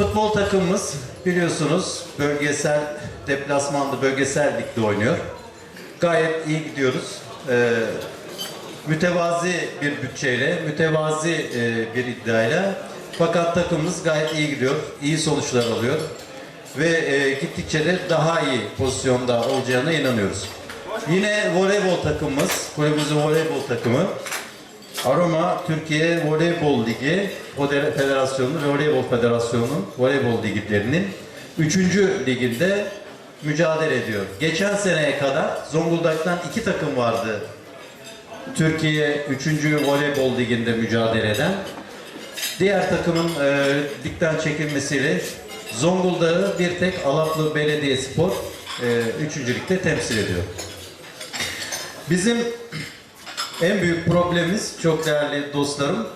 Futbol takımımız biliyorsunuz bölgesel deplasmanda bölgesel ligde oynuyor. Gayet iyi gidiyoruz. Ee, mütevazi bir bütçeyle, mütevazi e, bir iddiayla fakat takımımız gayet iyi gidiyor. iyi sonuçlar alıyor. Ve e, gittikçe de daha iyi pozisyonda olacağına inanıyoruz. Yine voleybol takımımız, kulübümüzün voleybol takımı Aroma Türkiye Voleybol Ligi Feder- Federasyonu ve Voleybol Federasyonu'nun voleybol liglerinin 3. liginde mücadele ediyor. Geçen seneye kadar Zonguldak'tan iki takım vardı. Türkiye 3. Voleybol Ligi'nde mücadele eden. Diğer takımın e, ligden çekilmesiyle Zonguldak'ı bir tek Alaplı Belediyespor e, 3. ligde temsil ediyor. Bizim en büyük problemimiz çok değerli dostlarım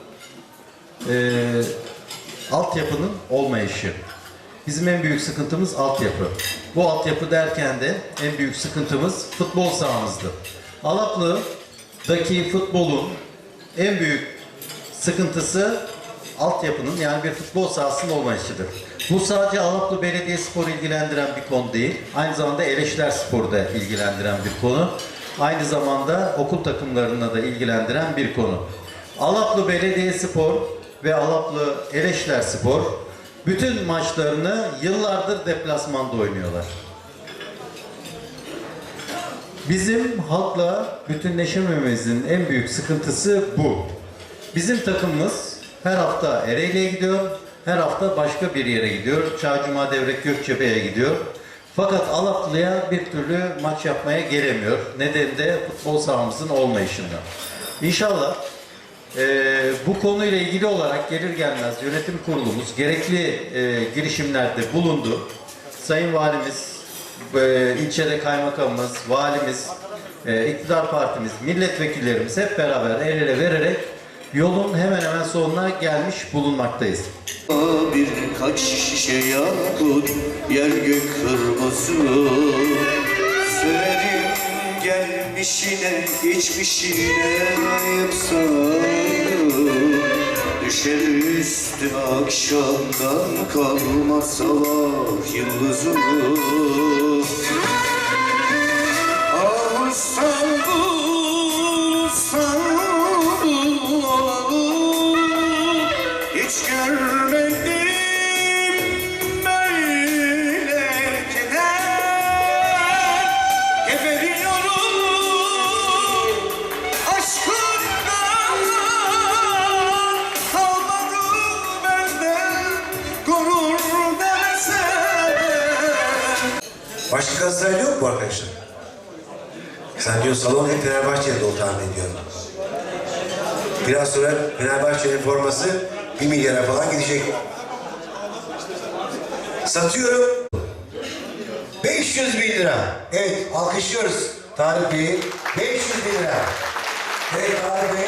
eee altyapının olmayışı. Bizim en büyük sıkıntımız altyapı. Bu altyapı derken de en büyük sıkıntımız futbol sahamızdı. Alaplı'daki futbolun en büyük sıkıntısı altyapının yani bir futbol sahasının olmayışıdır. Bu sadece Alaplı Belediyespor'u ilgilendiren bir konu değil. Aynı zamanda Eleşler Spor'u da ilgilendiren bir konu. Aynı zamanda okul takımlarına da ilgilendiren bir konu. Alaplı Belediyespor ve Alaplı Eleşler Spor bütün maçlarını yıllardır deplasmanda oynuyorlar. Bizim halkla bütünleşemememizin en büyük sıkıntısı bu. Bizim takımımız her hafta Ereğli'ye gidiyor, her hafta başka bir yere gidiyor. Çağcuma Devrek Gökçepe'ye gidiyor. Fakat Alaplı'ya bir türlü maç yapmaya gelemiyor. Nedeni de futbol sahamızın olmayışından. İnşallah eee, bu konuyla ilgili olarak gelir gelmez yönetim kurulumuz gerekli eee, girişimlerde bulundu. Sayın Valimiz, e, ilçede kaymakamımız, valimiz, e, iktidar partimiz, milletvekillerimiz hep beraber el ele vererek yolun hemen hemen sonuna gelmiş bulunmaktayız. Birkaç şişe yakut yer gök kırmızı. Severim gelmişine içmişine yapsam Düşer üstüme akşamdan kalmaz sabah yıldızı gurur dersen Başka Galatasaray yok mu arkadaşlar? Sen diyor salon hep Fenerbahçe'de dolu tahmin ediyorum. Biraz sonra Fenerbahçe'nin forması bir milyara falan gidecek. Satıyorum. 500 bin lira. Evet alkışlıyoruz Tarık Bey'i. 500 bin lira. Evet Tarık Bey.